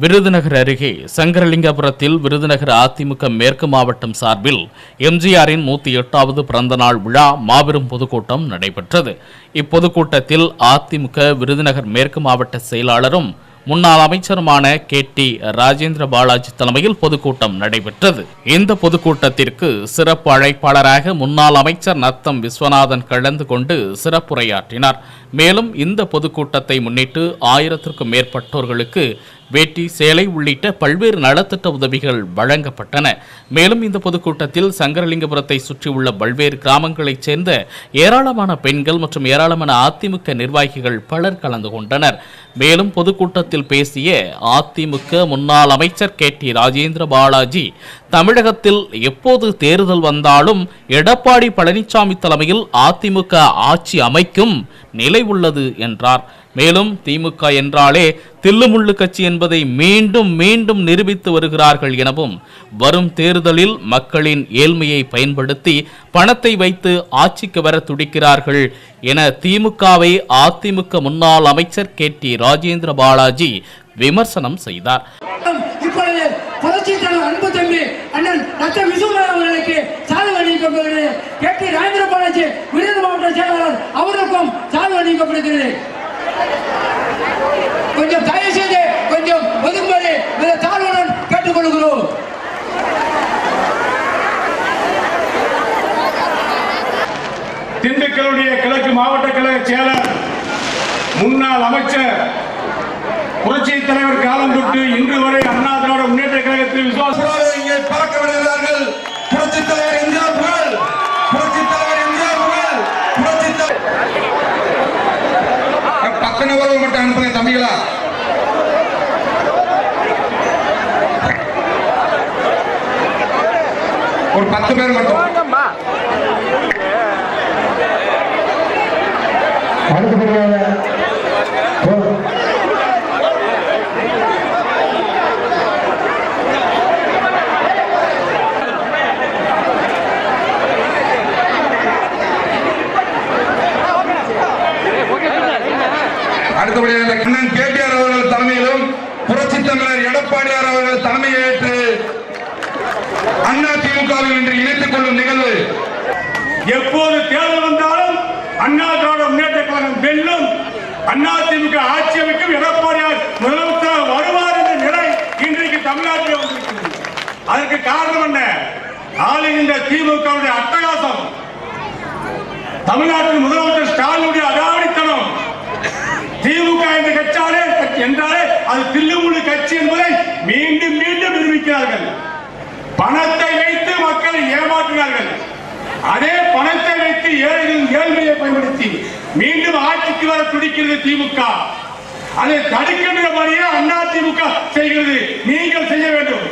விருதுநகர் அருகே சங்கரலிங்கபுரத்தில் விருதுநகர் அதிமுக மேற்கு மாவட்டம் சார்பில் எம்ஜிஆரின் நூத்தி எட்டாவது பிறந்தநாள் விழா மாபெரும் பொதுக்கூட்டம் நடைபெற்றது. இப்பொதுக்கூட்டத்தில் அதிமுக விருதுநகர் மேற்கு மாவட்ட செயலாளரும் முன்னாள் அமைச்சருமான கே டி ராஜேந்திர பாலாஜி தலைமையில் பொதுக்கூட்டம் நடைபெற்றது. இந்த பொதுக்கூட்டத்திற்கு சிறப்பு அழைப்பாளராக முன்னாள் அமைச்சர் நத்தம் விஸ்வநாதன் கலந்து கொண்டு சிறப்புரையாற்றினார். மேலும் இந்த பொதுக்கூட்டத்தை முன்னிட்டு ஆயிரத்திற்கும் மேற்பட்டோர்களுக்கு வேட்டி சேலை உள்ளிட்ட பல்வேறு நலத்திட்ட உதவிகள் வழங்கப்பட்டன. மேலும் இந்த பொதுக்கூட்டத்தில் சங்கரலிங்கபுரத்தை சுற்றியுள்ள பல்வேறு கிராமங்களைச் சேர்ந்த ஏராளமான பெண்கள் மற்றும் ஏராளமான அதிமுக நிர்வாகிகள் பலர் கலந்து கொண்டனர். மேலும் பொதுக்கூட்டத்தில் பேசிய அதிமுக முன்னாள் அமைச்சர் கே. டி. ராஜேந்திர பாலாஜி தமிழகத்தில் எப்போது தேர்தல் வந்தாலும் எடப்பாடி பழனிசாமி தலைமையில் அதிமுக ஆட்சி அமைக்கும் நிலை உள்ளது என்றார். மேலும் திமுக என்றாலே தில்லுமுள்ளு கட்சி என்பதை மீண்டும் மீண்டும் நிரூபித்து வருகிறார்கள் எனவும் வரும் தேர்தலில் மக்களின் ஏழ்மையை பயன்படுத்தி பணத்தை வைத்து ஆட்சிக்கு வர துடிக்கிறார்கள் என திமுகவை அதிமுக முன்னாள் அமைச்சர் கே டி ராஜேந்திர பாலாஜி விமர்சனம் செய்தார். இப்பொழுது அன்பு தம்பி அண்ணன் ரத்த விசுவநாதன் அவர்களுக்கு சாதனை அணிவிக்கப்படுகிறது கே பி ராஜேந்திர பாலாஜி விருது மாவட்ட செயலாளர் அவருக்கும் சாதனை அணிவிக்கப்படுகிறது கொஞ்சம் தயவு செய்து கொஞ்சம் ஒதுக்குமாறு மிக தாழ்வுடன் கேட்டுக்கொள்கிறோம். திண்டுக்கலுடைய கிழக்கு மாவட்ட கழக செயலர் முன்னாள் அமைச்சர் புரட்சி தலைவர் காலம் தொட்டு இன்று வரை அண்ணா திராவிட முன்னேற்ற கழகத்தில் இங்கே பறக்க விடுகிறார்கள். புரட்சித் தலைவர் எம்ஜிஆர் புகழ். புரட்சித் தலைவர் எம்ஜிஆர் புகழ். தலைவர் மட்டும் அனுப்புங்க தம்பிகளா? ஒரு பத்து பேர் மட்டும். அடுத்தபடியாக அடுத்தபடியாக அண்ணன் கேடிஆர் அவர்கள் தலைமையிலும் புரட்சி தமிழர் எடப்பாடியார் அவர்கள் தலைமையேற்று அண்ணா திமுகவில் இன்று இணைத்துக் கொள்ளும் நிகழ்வு. எப்போது தேர்தல் வந்தாலும் அண்ணா திராவிட முன்னேற்ற கழகம் வெல்லும். அண்ணா திமுக ஆட்சி அமைக்கும் எடப்பாடியார் முதலமைச்சர் வருவார் என்ற நிலை இன்றைக்கு தமிழ்நாட்டில் வந்திருக்கிறது. அதற்கு காரணம் என்ன? ஆளுகின்ற திமுகவுடைய அட்டகாசம். தமிழ்நாட்டின் முதலமைச்சர் ஸ்டாலினுடைய அடாவடித்தனம் என்று கட்சாலே என்றாலே அது தில்லுமுழு கட்சி என்பதை மீண்டும் மீண்டும் நிரூபிக்கிறார்கள். பணத்தை வைத்து மக்களை ஏமாற்றினார்கள். அதே பணத்தை வைத்து ஏழைகளின் ஏழ்மையை பயன்படுத்தி மீண்டும் ஆட்சிக்கு வர துடிக்கிறது திமுக. அதை தடுக்கின்ற வழியே அண்ணா திமுக செய்கிறது. நீங்கள் செய்ய வேண்டும்.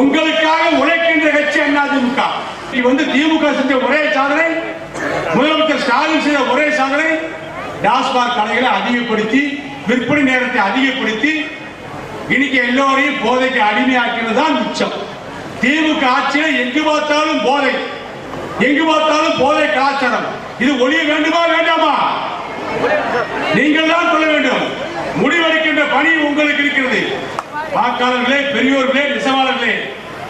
உங்களுக்காக உழைக்கின்ற கட்சி அண்ணா திமுக. வந்து திமுக செஞ்ச ஒரே சாதனை முதலமைச்சர் ஸ்டாலின் செய்த ஒரே சாதனை டாஸ்மாக் கடைகளை அதிகப்படுத்தி விற்பனை நேரத்தை அதிகப்படுத்தி இன்னைக்கு எல்லோரையும் போதைக்கு அடிமையாக்கினது தான் மிச்சம். திமுக ஆட்சியில் எங்கு பார்த்தாலும் போதை. எங்கு பார்த்தாலும் போதை கலாச்சாரம். இது ஒளிய வேண்டுமா வேண்டாமா? நீங்கள் தான் சொல்ல வேண்டும். முடிவெடுக்கின்ற பணி உங்களுக்கு இருக்கிறது. வாக்காளர்களே பெரியோர்களே நெசவாளர்களே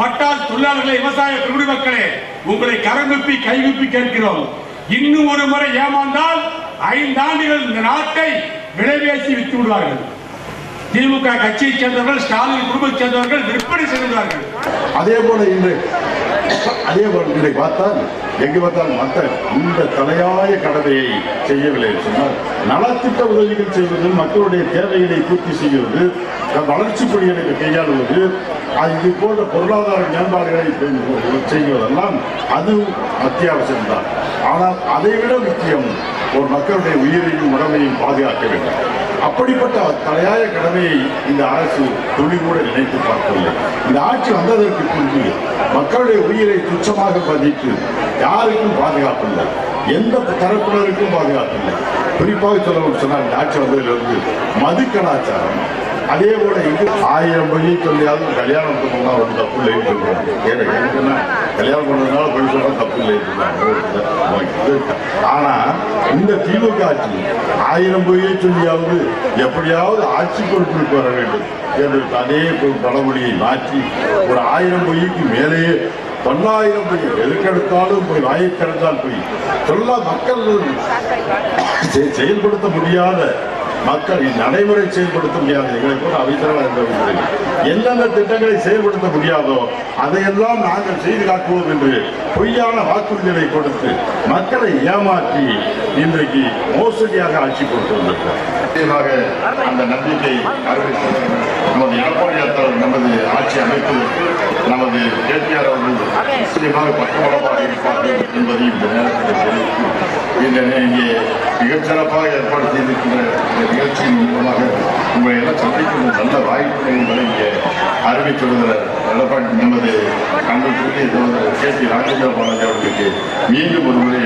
பட்டாள் தொழிலாளர்களே விவசாய குடிமக்களே உங்களை கரங்குப்பி கைகுப்பி கேட்கிறோம். இன்னும் ஒரு முறை ஏமாந்தால் ஐந்தாண்டுகள் இந்த நாட்டை விலைவேசி வித்து விடுவார்கள். திமுக கட்சியை சேர்ந்தவர்கள் ஸ்டாலின் குடும்பத்தை சேர்ந்தவர்கள் விற்பனை செய்துள்ளார்கள் அதே போல இன்று அதே போல இன்றை பார்த்தால் எங்கு பார்த்தால் மக்கள் இந்த தலையாய கடமையை செய்யவில்லை என்று சொன்னால் நலத்திட்ட உதவிகள் செய்வது மக்களுடைய தேவைகளை பூர்த்தி செய்வது வளர்ச்சி பணிகளை கையாளுவது இது போன்ற பொருளாதார மேம்பாடுகளை செய்வதெல்லாம் அது அத்தியாவசியம்தான். ஆனால் அதைவிட முக்கியம் ஒரு மக்களுடைய உயிரையும் உடமையும் பாதுகாக்க வேண்டும். அப்படிப்பட்ட தலையாய கடமையை இந்த அரசு தொழில் கூட நினைத்து பார்க்கவில்லை இந்த ஆட்சி வந்ததற்கு பின்பு மக்களுடைய உயிரை துச்சமாக பதித்து யாருக்கும் பாதுகாப்பில்லை எந்த தரப்பினருக்கும் பாதுகாப்பில்லை குறிப்பாக சொல்ல சொன்னால் இந்த ஆட்சி வந்ததிலிருந்து மது கலாச்சாரம் அதே போல இங்கு ஆயிரம் வழி சொல்லியாவது கல்யாணம் பண்ணா ஒரு தப்பு சொல்றாங்க. ஏன்னா எனக்குன்னா கல்யாணம் பண்ணதுனால போய் சொல்ல தப்பு இல்லை. ஆனா இந்த திமுக ஆட்சி ஆயிரம் பொய்யை சொல்லியாவது எப்படியாவது ஆட்சி பொறுப்பிற்கு வர வேண்டும் என்று அதே ஒரு பழமொழியை மாற்றி ஒரு ஆயிரம் பொய்க்கு மேலேயே தொள்ளாயிரம் பொய் எதுக்கெடுத்தாலும் போய் வாயை திறந்தால் போய் சொல்ல மக்கள் செயல்படுத்த முடியாத மக்கள் நடைமுறை செயல்படுத்த முடியாத. எங்களை கூட அவைத்தரவாக இருந்தவர்கள் திட்டங்களை செயல்படுத்த முடியாதோ அதையெல்லாம் நாங்கள் செய்து காட்டுவோம் என்று பொய்யான வாக்குறுதிகளை கொடுத்து மக்களை ஏமாற்றி இன்றைக்கு மோசடியாக ஆட்சி கொடுத்து வந்திருக்கிறார் நிச்சயமாக அந்த நம்பிக்கை அறிவித்து நமது எடப்பாடி நமது ஆட்சி அமைப்பதற்கு நமது கேபிஆர் அவர்கள் நிச்சயமாக பக்கபலமாக இருப்பார்கள் என்பதை இந்த நேரத்தில் தெரிவித்து இந்த இங்கே மிகச்சிறப்பாக ஏற்பாடு செய்திருக்கின்ற இந்த நிகழ்ச்சியின் மூலமாக உங்களை எல்லாம் சந்திக்கும் நல்ல வாய்ப்பு என்பதை இங்கே அறிவித்துள்ளது எடப்பாடி நமது கண்கள் கே சி ராஜேந்திர பாலாஜி அவர்களுக்கு மீண்டும் ஒரு முறை